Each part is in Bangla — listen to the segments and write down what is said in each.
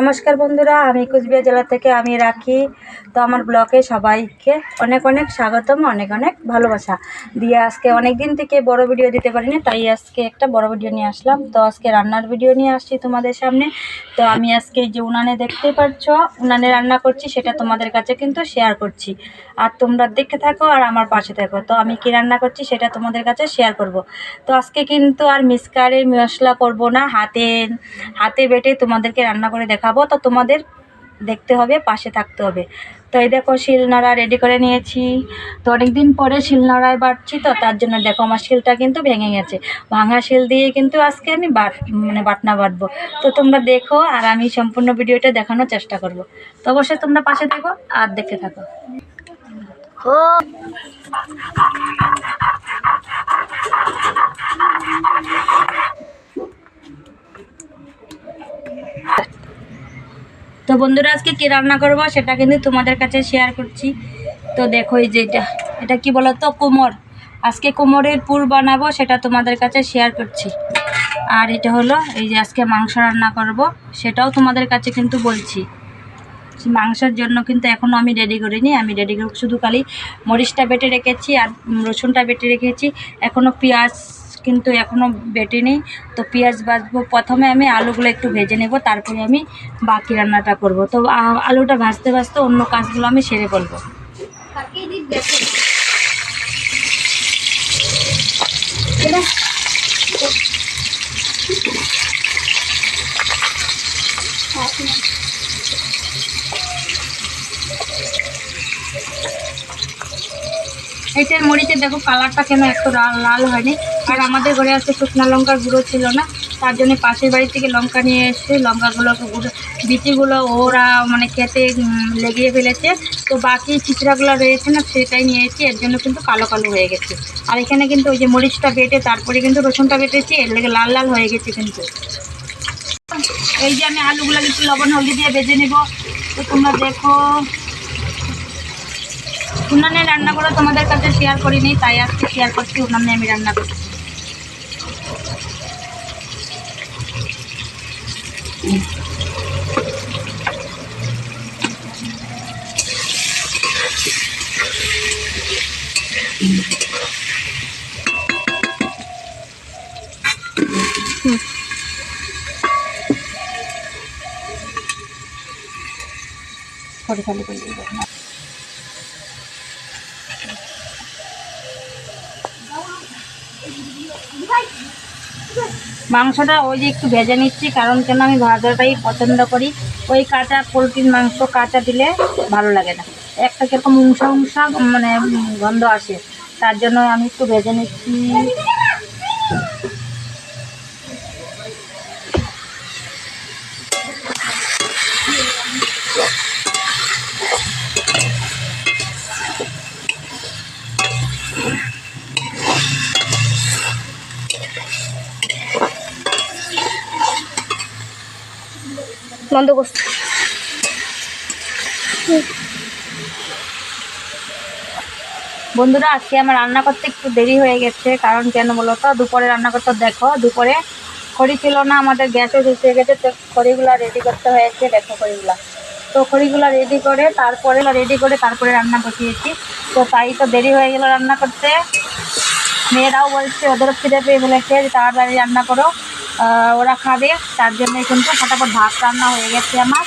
নমস্কার বন্ধুরা, আমি কুচবিহার জেলা থেকে আমি রাখি। তো আমার ব্লগে সবাইকে অনেক অনেক স্বাগতম, অনেক অনেক ভালোবাসা। দিয়ে আজকে অনেক দিন থেকে বড় ভিডিও দিতে পারিনি, তাই আজকে একটা বড় ভিডিও নিয়ে আসলাম। তো আজকে রান্নার ভিডিও নিয়ে আসছি তোমাদের সামনে। তো আমি আজকে যে উনানে দেখতে পাচ্ছ, উনানে রান্না করছি, সেটা তোমাদের কাছে কিন্তু শেয়ার করছি। আর তোমরা দেখে থাকো আর আমার পাশে থাকো। তো আমি কি রান্না করছি, সেটা তোমাদের কাছে শেয়ার করব। তো আজকে কিন্তু আর মিসকারে মশলা করব না, হাতে হাতে বেটে তোমাদেরকে রান্না করে দেখাবো, তো তোমাদের দেখতে হবে, পাশে থাকতে হবে। তো এই দেখো শিলনোড়া রেডি করে নিয়েছি। তো অনেকদিন পরে শিলনোড়ায় বাটছি তো তার জন্য দেখো আমার শিলটা কিন্তু ভেঙে গেছে। ভাঙা শিল দিয়ে কিন্তু আজকে আমি বাট মানে বাটনা বাটবো তো তোমরা দেখো আর আমি সম্পূর্ণ ভিডিওটা দেখানোর চেষ্টা করব। তো অবশ্যই তোমরা পাশে থাকো আর দেখতে থাকো। ও। তো বন্ধুরা, আজকে কী রান্না করব সেটা কিন্তু তোমাদের কাছে শেয়ার করছি। তো দেখো এই যে এটা এটা কি বলো তো কোমর। আজকে কোমরের পুর বানাবো সেটা তোমাদের কাছে শেয়ার করছি। আর এটা হলো এই যে আজকে মাংস রান্না করব, সেটাও তোমাদের কাছে কিন্তু বলছি। মাংসের জন্য কিন্তু এখনও আমি রেডি করিনি, আমি রেডি করব শুধু খালি মরিচটা বেটে রেখেছি আর রসুনটা বেটে রেখেছি। এখনও পেঁয়াজ কিন্তু এখনও বেটে নেই। তো পেঁয়াজ বাজবো প্রথমে আমি, আলুগুলো একটু ভেজে নেব, তারপরে আমি বাকি রান্নাটা করব। তো আলুটা ভাজতে ভাজতে অন্য কাজগুলো আমি সেরে ফেলব। এটার মরিচের দেখো কালারটা কেন এত লাল হয়নি। আর আমাদের ঘরে আছে শুকনো লঙ্কার গুঁড়ো ছিল না, তার জন্য পাশের বাড়ি থেকে লঙ্কা নিয়ে এসে লঙ্কাগুলোকে গুঁড়ো, বিচিগুলো ওরা মানে খেতে লেগিয়ে ফেলেছে। তো বাকি চিচড়াগুলো রয়েছে না, সেটাই নিয়েছি। এর জন্য কিন্তু কালো কালো হয়ে গেছে। আর এখানে কিন্তু ওই যে মরিচটা বেটে, তারপরে কিন্তু রসুনটা বেটেছি, এর লেগে লাল লাল হয়ে গেছে কিন্তু। এই যে আমি আলুগুলো, একটু লবণ, হলদি দিয়ে ভেজে নেব। তো তোমরা দেখো উনানে রান্না করে তোমাদের কাছে শেয়ার করিনি তাই আজকে শেয়ার করছি উনানে আমি রান্না করছি করে খালি করে মাংসটা ওই যে একটু ভেজে নিচ্ছি, কারণ কেন আমি ভাজাটাই পছন্দ করি। ওই কাঁচা পোলট্রির মাংস কাঁচা দিলে ভালো লাগে না। একটা কীরকম উংসা উংসা মানে গন্ধ আসে। তার জন্য আমি একটু ভেজে নিচ্ছি। বন্ধ করছি। বন্ধুরা, আজকে আমার রান্না করতে একটু দেরি হয়ে গেছে, কারণ কেন বলো তো, দুপুরে রান্না করতে দেখো, দুপুরে খড়ি ছিল না, আমাদের গ্যাসে শেষ হয়ে গেছে, তো খড়িগুলো রেডি করতে হয়েছে, দেখো খড়িগুলা তো খড়িগুলো রেডি করে তারপরে রেডি করে তারপরে রান্না বসিয়েছি। তো তাই তো দেরি হয়ে গেল রান্না করতে। মেয়েরাও বলছে, ওদেরও খিদে পেয়ে বলেছে তাড়াতাড়ি রান্না করো। ওরা খাবে, তার জন্য কিন্তু ফটাফট ভাত রান্না হয়ে গেছে আমার।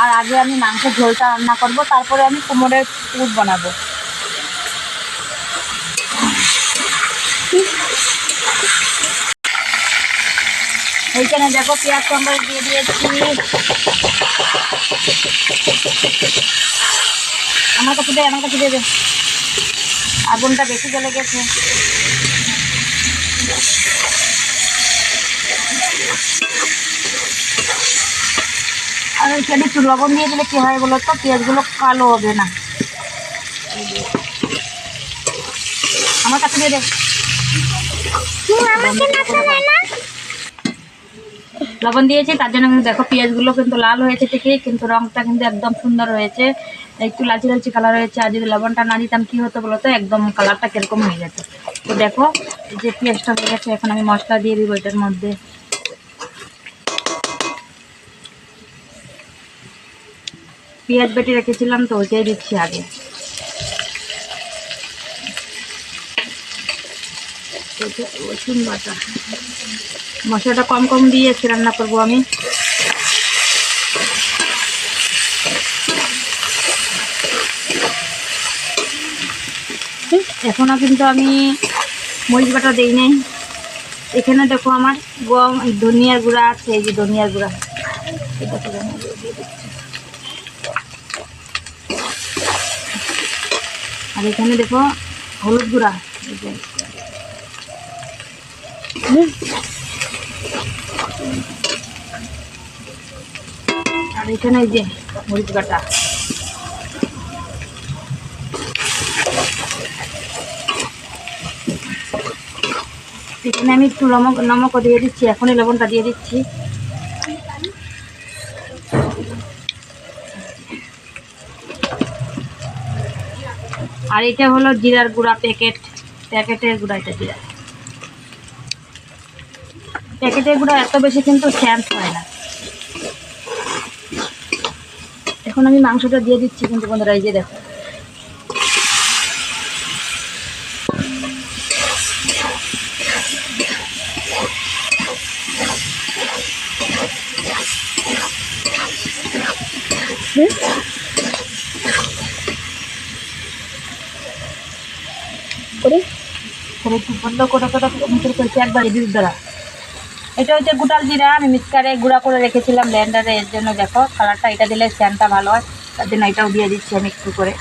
আর আগে আমি মাংসের ঝোলটা রান্না করব, তারপরে আমি কুমড়োর পুর বানাবো। এইখানে দেখো পেঁয়াজ টম্বল দিয়ে দিয়েছি। আমার কাছে দে, আমার কাছে দেবে আগুনটা বেশি জ্বলে গেছে। আর এখানে একটু লবণ দিয়ে দিলে কি হয় বলো তো পেঁয়াজগুলো কালো হবে না। আমার কাছে দিয়ে দে। লবণ দিয়েছি তার জন্য কিন্তু দেখো পেঁয়াজগুলো কিন্তু লাল হয়েছে ঠিকই কিন্তু রংটা কিন্তু একদম সুন্দর হয়েছে। একটু লালচি লালচি কালার হয়েছে আর যদি লবণটা না দিতাম কী হতো বলো তো একদম কালারটা কীরকম হয়ে যেত। তো দেখো যে পেঁয়াজটা হয়ে গেছে এখন আমি মশলা দিয়ে দিব এটার মধ্যে। পেঁয়াজ বেটে রেখেছিলাম তো, ওইটাই দিচ্ছি আগে। মশলাটা কম কম দিয়ে এসে রান্না করব আমি। এখনও কিন্তু আমি মরিচ বাটা দিই নাই। এখানে দেখো আমার গম, ধনিয়ার গুঁড়া আছে, এই যে ধনিয়ার গুঁড়া। এটা দিয়ে দিচ্ছি। আর এখানে দেখো হলুদ গুঁড়া। আর এখানে এই যে মরিচ বাটা এখানে আমি একটু নমক নমকও দিয়ে দিচ্ছি, এখনই লবণটা দিয়ে দিচ্ছি আর এটা হলো জিরার গুঁড়া প্যাকেট। প্যাকেটের গুঁড়া এটা জিরা। প্যাকেটের গুঁড়া এত বেশি কিন্তু স্যান্স হয় না। এখন আমি মাংসটা দিয়ে দিচ্ছি কিন্তু বন্ধুরা, এই যে দেখো। করে। করে একটু বন্ধ করে করে মিক্সার করেছি একবার এদিক দ্বারা। এটা হচ্ছে গোটাল জিরা, আমি মিক্সারে গুঁড়া করে রেখেছিলাম ব্লেন্ডারে এর জন্য দেখো কালারটা এটা দিলে স্যানটা ভালো হয়, তার জন্য এটাও দিয়ে দিচ্ছি আমি একটু করে।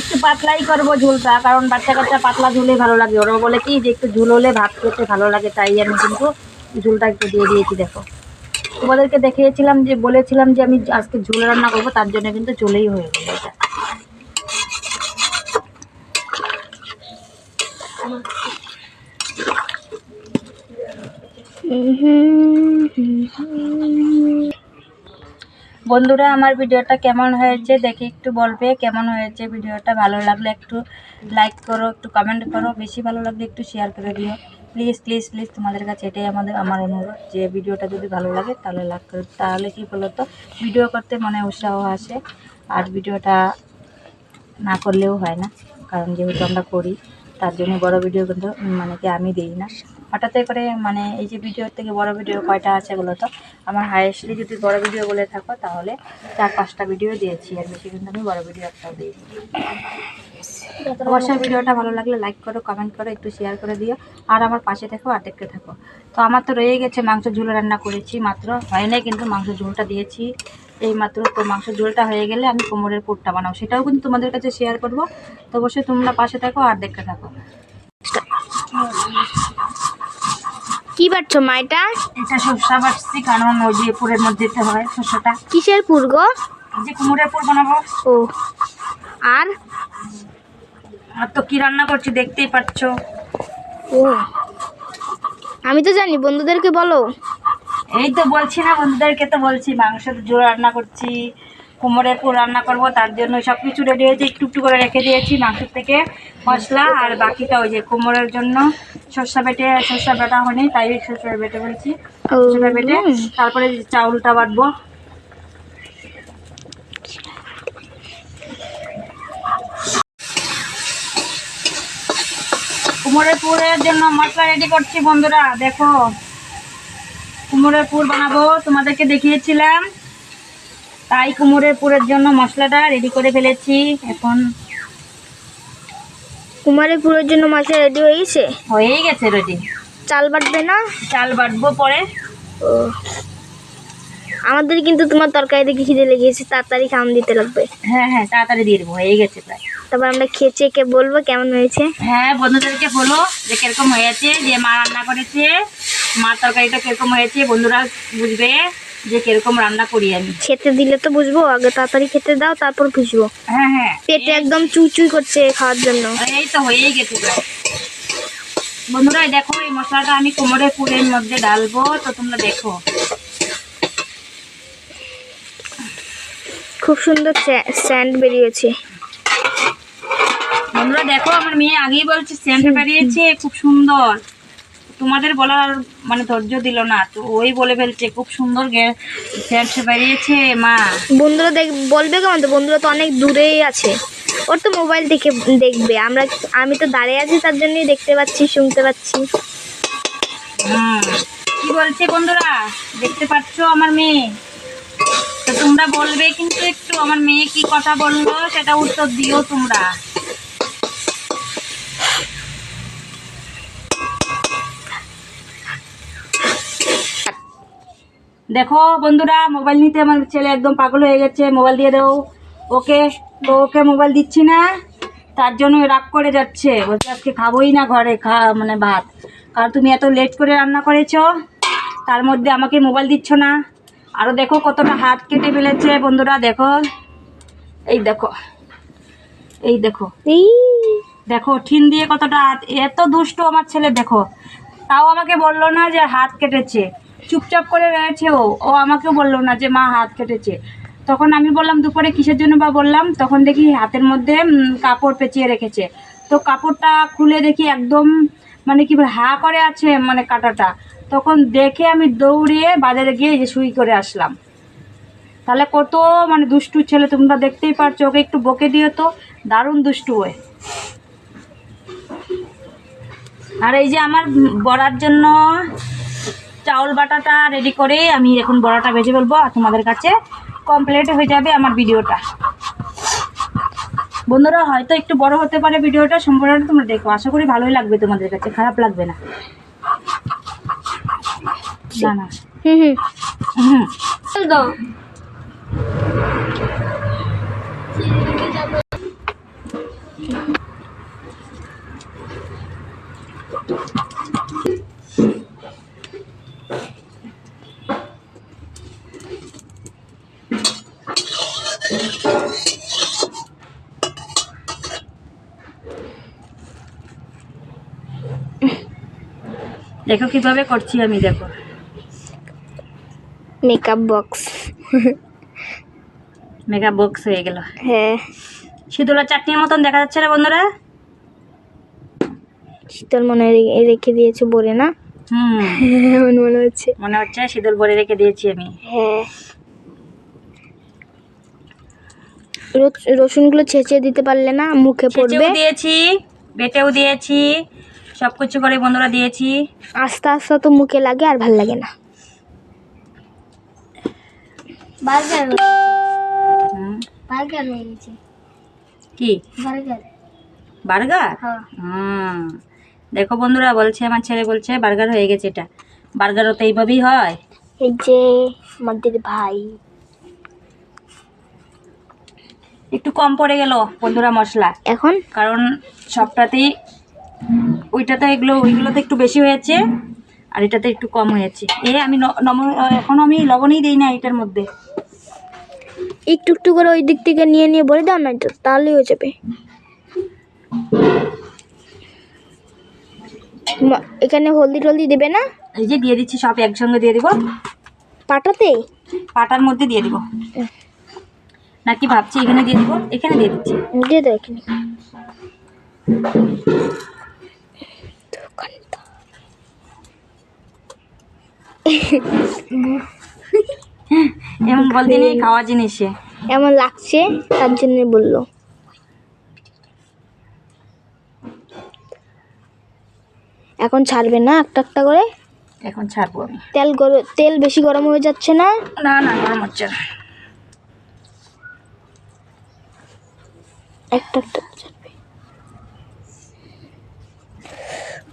একটু পাতলাই করব ঝোলটা, কারণ বাচ্চা কাচ্চা পাতলা ঝোলে ভালো লাগে। ওরা বলে কি যে একটু ঝোল হলে ভাত খেতে ভালো লাগে, তাই আমি কিন্তু ঝোলটা একটু দিয়ে দিয়েছি, দেখো। তোমাদেরকে দেখিয়েছিলাম যে, বলেছিলাম যে আমি আজকে ঝোল রান্না করব, তার জন্য কিন্তু চলেই হয়ে গেল এটা। বন্ধুরা, আমার ভিডিওটা কেমন হয়েছে দেখে একটু বলবে, কেমন হয়েছে ভিডিওটা? ভালো লাগলে একটু লাইক করো, একটু কমেন্ট করো, বেশি ভালো লাগলে একটু শেয়ার করে দিও। প্লিজ প্লিজ প্লিজ তোমাদের কাছে এটাই আমাদের, আমার অনুরোধ যে ভিডিওটা যদি ভালো লাগে তাহলে লাইক করো। তাহলে কী বলো তো ভিডিও করতে মনে উৎসাহ আসে, আর ভিডিওটা না করলেও হয় না, কারণ যেহেতু আমরা করি, তার জন্য বড় ভিডিও কিন্তু মানে কি আমি দিই না। হঠাৎ করে মানে এই যে ভিডিও থেকে বড় ভিডিও কয়টা আছে বলো তো? আমার হায়েস্টলি যদি বড় ভিডিও বলে থাকো তাহলে চার পাঁচটা ভিডিও দিয়েছি, আর বেশি কিন্তু আমি বড় ভিডিও একটাও দিই অবশ্যই ভিডিওটা ভালো লাগলে লাইক করো কমেন্ট করো একটু শেয়ার করে দিও। আর আমার পাশে থেকো আর দেখতে থাকো। তো আমার তো রয়ে গেছে মাংস ঝোল রান্না করেছি মাত্র। হয় নাই কিন্তু মাংস ঝোলটা দিয়েছি। এই মাত্র তো মাংস ঝোলটা হয়ে গেলে আমি কোমরের পুরটা বানাবো। সেটাও কিন্তু তোমাদের কাছে শেয়ার করব। তো অবশ্যই তোমরা পাশে থাকো আর দেখতে থাকো। কি পাচ্ছ মা এটা? এটা সরষা বাটছি কারণ ওই যে পুরের মধ্যে দিতে হয় শস্যটা কিসের পুর গো? যে কুমড়ের পুর বানাবো। ও। আর? আর তো কি রান্না করছি দেখতেই পাচ্ছ। ও আমি তো জানি বন্ধুদেরকে বলো। এই তো বলছি না বন্ধুদেরকে তো বলছি মাংসের ঝোল রান্না করছি কোমরের পুর রান্না করব তার জন্য সব কিছু রেডি হয়েছে একটু একটু করে রেখে দিয়েছি মাংসের থেকে মশলা আর বাকিটা ওই যে কোমরের জন্য। সর্ষা বেটে সর্ষা বেটা হয়নি তাই সর্ষা বেটে বলছি। সর্ষা বেটে তারপরে চাউলটা বাটবো। কুমড়ের পুরের জন্য মশলা রেডি করছি বন্ধুরা দেখো। কুমড়ের পুর বানাবো তোমাদেরকে দেখিয়েছিলাম। তাই কুমড়ের পুরের জন্য মশলাটা রেডি করে ফেলেছি এখন কুমারের পুরের জন্য মশলা রেডি হয়ে গেছে? হয়েই গেছে রেডি চাল বাটবে না? চাল বাটবো পরে। ও। আমাদের কিন্তু তোমার তরকারিতে খিদে লেগেছে তাড়াতাড়ি খাওয়ান দিতে লাগবে। হ্যাঁ হ্যাঁ তাড়াতাড়ি দিয়ে দেবো হয়ে গেছে প্রায়। তারপর আমরা খেয়ে চেকে বলব কেমন হয়েছে? হ্যাঁ বন্ধুদেরকে বলো যে কীরকম হয়েছে যে মা রান্না করেছে মা তরকারিটা কীরকম হয়েছে বন্ধুরা বুঝবে যে কীরকম রান্না করি আমি। খেতে দিলে তো বুঝব আগে তাড়াতাড়ি খেতে দাও তারপর বুঝব। হ্যাঁ হ্যাঁ। পেটে একদম চুই করছে খাওয়ার জন্য। এই তো হয়েই গেছে বন্ধুরা দেখো এই মশলাটা আমি কোমরে পুরের মধ্যে ডালবো তো তোমরা দেখো। খুব সুন্দর স্যান্ড বেরিয়েছে। বন্ধুরা দেখো আমার মেয়ে আগেই বলছে সেন্ট বেরিয়েছে খুব সুন্দর। তোমাদের বলার মানে ধৈর্য দিল না তো ওই বলে ফেলছে খুব সুন্দর স্যান্ড বেরিয়েছে মা। বন্ধুরা দেখ বলবে কেমন তো? বন্ধুরা তো অনেক দূরেই আছে। ওর তো মোবাইল দেখে দেখবে। আমরা আমি তো দাঁড়িয়ে আছি তার জন্যই দেখতে পাচ্ছি শুনতে পাচ্ছি। হুম। কি বলছে বন্ধুরা? দেখতে পাচ্ছ আমার মেয়ে? তোমরা বলবে কিন্তু একটু আমার মেয়ে কি কথা বলল, সেটা উত্তর দিও তোমরা। দেখো বন্ধুরা মোবাইল নিতে আমার ছেলে একদম পাগল হয়ে গেছে মোবাইল দিয়ে দাও। ওকে, তো ওকে মোবাইল দিচ্ছি না, তার জন্য রাগ করে যাচ্ছে। বলছে, আজকে খাবোই না ঘরে, খা মানে ভাত। কারণ তুমি এত লেট করে রান্না করেছ, তার মধ্যে আমাকে মোবাইল দিচ্ছ না। আরও দেখো কতটা হাত কেটে ফেলেছে বন্ধুরা দেখো। এই দেখো এই দেখো। এই। দেখো ঠিন দিয়ে কতটা হাত এত দুষ্ট আমার ছেলে দেখো। তাও আমাকে বলল না যে হাত কেটেছে। চুপচাপ করে রয়েছে ও ও আমাকেও বলল না যে মা হাত কেটেছে। তখন আমি বললাম দুপুরে কিসের জন্য বা? বললাম তখন দেখি হাতের মধ্যে কাপড় পেঁচিয়ে রেখেছে। তো কাপড়টা খুলে দেখি একদম মানে কি হা করে আছে মানে কাটাটা। তখন দেখে আমি দৌড়িয়ে বাজারে গিয়ে যে সুই করে আসলাম। তাহলে কত মানে দুষ্টু ছেলে তোমরা দেখতেই পারছ, ওকে একটু বকে দিও তো। দারুণ দুষ্টু হয়ে আর এই যে আমার বড়ার জন্য চাউল বাটাটা রেডি করে আমি এখন বড়াটা ভেজে ফেলব, আর তোমাদের কাছে কমপ্লিট হয়ে যাবে আমার ভিডিওটা বন্ধুরা হয়তো একটু বড় হতে পারে ভিডিওটা সম্পূর্ণটা তোমরা দেখো। আশা করি ভালোই লাগবে তোমাদের কাছে খারাপ লাগবে না। না না। হুম হুম। হুম। দেখো কীভাবে করছি আমি দেখো। মেকআপ বক্স মেকআপ বক্স হয়ে গেল। হ্যাঁ। শীতলা চাটনির মতন দেখা যাচ্ছে না বন্ধুরা? শীতল মনে হয় রেখে দিয়েছে বলে না? হুম। মনে হচ্ছে। মনে হচ্ছে শীতল বলে রেখে দিয়েছি আমি। হ্যাঁ। রস- রসুনগুলো ছেঁচে দিতে পারলে না মুখে পড়বে? দিয়েছি বেটেও দিয়েছি। সব কিছু করে বন্ধুরা দিয়েছি। আস্তে আস্তে তো মুখে লাগে আর ভালো লাগে না। বার্গার। বার্গার কি? বার্গার। বার্গার? হ্যাঁ। হুম। দেখো বন্ধুরা বলছে আমার ছেলে বলছে বার্গার হয়ে গেছে এটা। বার্গারও তো এইভাবেই হয়। এই যে আমাদের ভাই। একটু কম পড়ে গেল বন্ধুরা মশলা। এখন? কারণ সবটাতেই ওইটাতে এগুলো ওইগুলোতে একটু বেশি হয়েছে আর এটাতে একটু কম হয়েছে। এ আমি নম- এখনও আমি লবণই দিই না এটার মধ্যে। একটু একটু করে ওই দিক থেকে নিয়ে নিয়ে বলে দাও না তাহলেই হয়ে যাবে। এখানে হলদি টলদি দেবে না? এই যে দিয়ে দিচ্ছি সব একসঙ্গে দিয়ে দিব। পাটাতে? পাটার মধ্যে দিয়ে দিব। নাকি ভাবছি এখানে দিয়ে দিব এখানে দিয়ে দিচ্ছি। দিয়ে দাও এখানে। এমন বলতে নেই খাওয়া জিনিসে এমন লাগছে তার জন্য বলল। এখন ছাড়বে না একটা একটা করে? এখন ছাড়বো আমি। তেল গরম তেল বেশি গরম হয়ে যাচ্ছে না? না না গরম হচ্ছে না। একটা একটা ছাড়বে।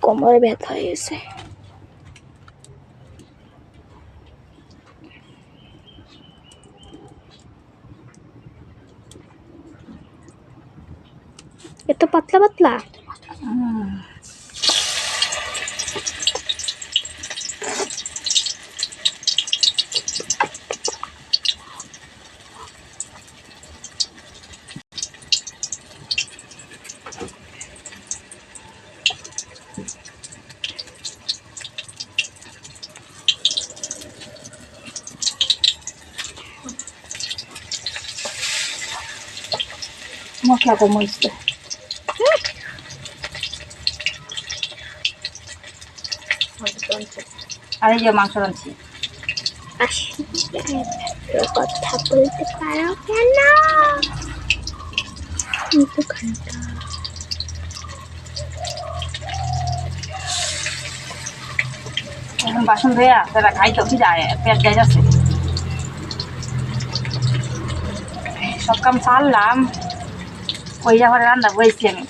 কোমরে ব্যথা হয়ে গেছে। এত পাতলা পাতলা হুম। মশলা কম হয়েছে আর এই যে মাংস রাঁধছি। কথা বলতে পারো কেন এখন বাসন ধোয়া তারা খাইতো কি যায় পেট যায় যাচ্ছে। সব কাম সারলাম ওই যা ঘরে রান্না বয়েছি আমি।